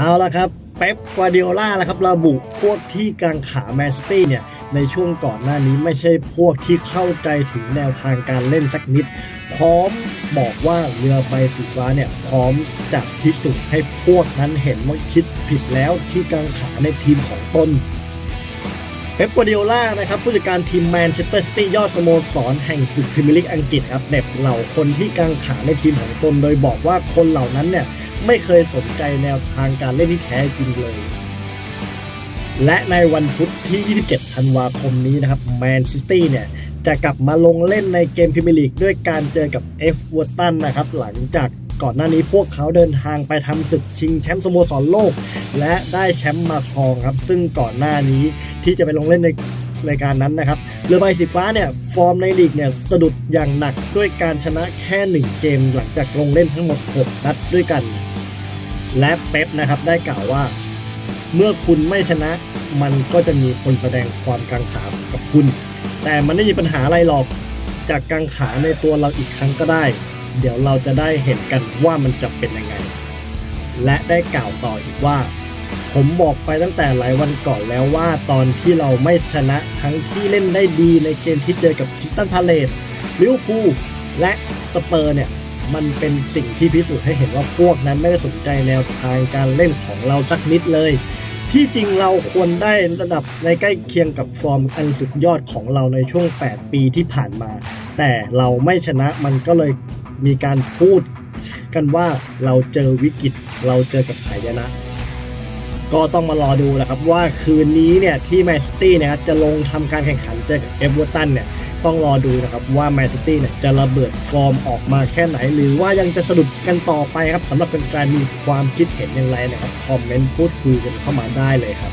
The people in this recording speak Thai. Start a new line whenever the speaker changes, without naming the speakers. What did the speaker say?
เอาละครับ เป๊ปกวาร์ดิโอล่าล้วครับระบุพวกที่กังขาแมนซิตี้เนี่ยในช่วงก่อนหน้านี้ไม่ใช่พวกที่เข้าใจถึงแนวทางการเล่นสักนิด พร้อมบอกว่าเรือใบสีฟ้าเนี่ยพร้อมจะพิสูจน์ให้พวกนั้นเห็นว่าคิดผิดแล้วที่กังขาในทีมของตนเป๊ปกัวร์ดิโอล่านะครับผู้จัดการทีมแมนเชสเตอร์ซิตี้ยอดสโมสรแห่งศึกพรีเมียร์ลีกอังกฤษครับเน็บเหล่าคนที่กังขาในทีมของตนโดยบอกว่าคนเหล่านั้นเนี่ย ไม่เคยสนใจแนวทางการเล่นที่แท้จริงเลย และในวันพุธที่ 27 ธันวาคมนี้นะครับแมนซิตี้เนี่ย จะกลับมาลงเล่นในเกมพรีเมียร์ลีกด้วยการเจอกับเอฟเวอร์ตันนะครับ หลังจากก่อนหน้านี้พวกเขาเดินทางไปทำศึกชิงแชมป์สโมสรโลก และได้แชมป์มาครองครับ ซึ่งก่อนหน้านี้ที่จะไปลงเล่นในรายการนั้นนะครับเรือใบสีฟ้าเนี่ย ฟอร์มในลีกเนี่ยสะดุดอย่างหนักด้วยการชนะแค่ 1 เกมหลังจากลงเล่นทั้งหมด 6 นัดด้วยกัน และเป๊ปนะครับได้กล่าวว่า เมื่อคุณไม่ชนะมันก็จะมีคนแสดงความกังขากับคุณ แต่มันไม่มีปัญหาอะไรหรอกจากกังขาในตัวเราอีกครั้งก็ได้ เดี๋ยวเราจะได้เห็นกันว่ามันจะเป็นยังไง และได้กล่าวต่ออีกว่า ผมบอกไปตั้งแต่หลายวันก่อนแล้วว่าตอนที่เราไม่ชนะทั้งที่เล่นได้ดีในเกมที่เจอกับคิสตันพาเลตลิเวอร์พูลและสเปอร์เนี่ย มันเป็นสิ่งที่พิสูจน์ให้เห็นว่าพวกนั้นไม่ได้สนใจแนวทางการเล่นของเราสักนิดเลย ที่จริงเราควรได้ระดับในใกล้เคียงกับฟอร์มอันสุดยอดของเราในช่วง 8 ปีที่ผ่านมา แต่เราไม่ชนะมันก็เลยมีการพูดกันว่าเราเจอวิกฤตเราเจอกับหายนะ ก็ต้องมารอดูแหละครับว่าคืนนี้เนี่ยที่แมนซิตี้นะครับจะลงทำการแข่งขันเจอกับเอเวอร์ตันเนี่ย ต้องรอดูนะครับว่าแมนซิตี้เนี่ยจะระเบิดฟอร์มออกมาแค่ไหน หรือว่ายังจะสะดุดกันต่อไปครับสำหรับแฟนๆมีความคิดเห็นอย่างไรนะครับคอมเมนต์พูดคุยกันเข้ามาได้เลยครับ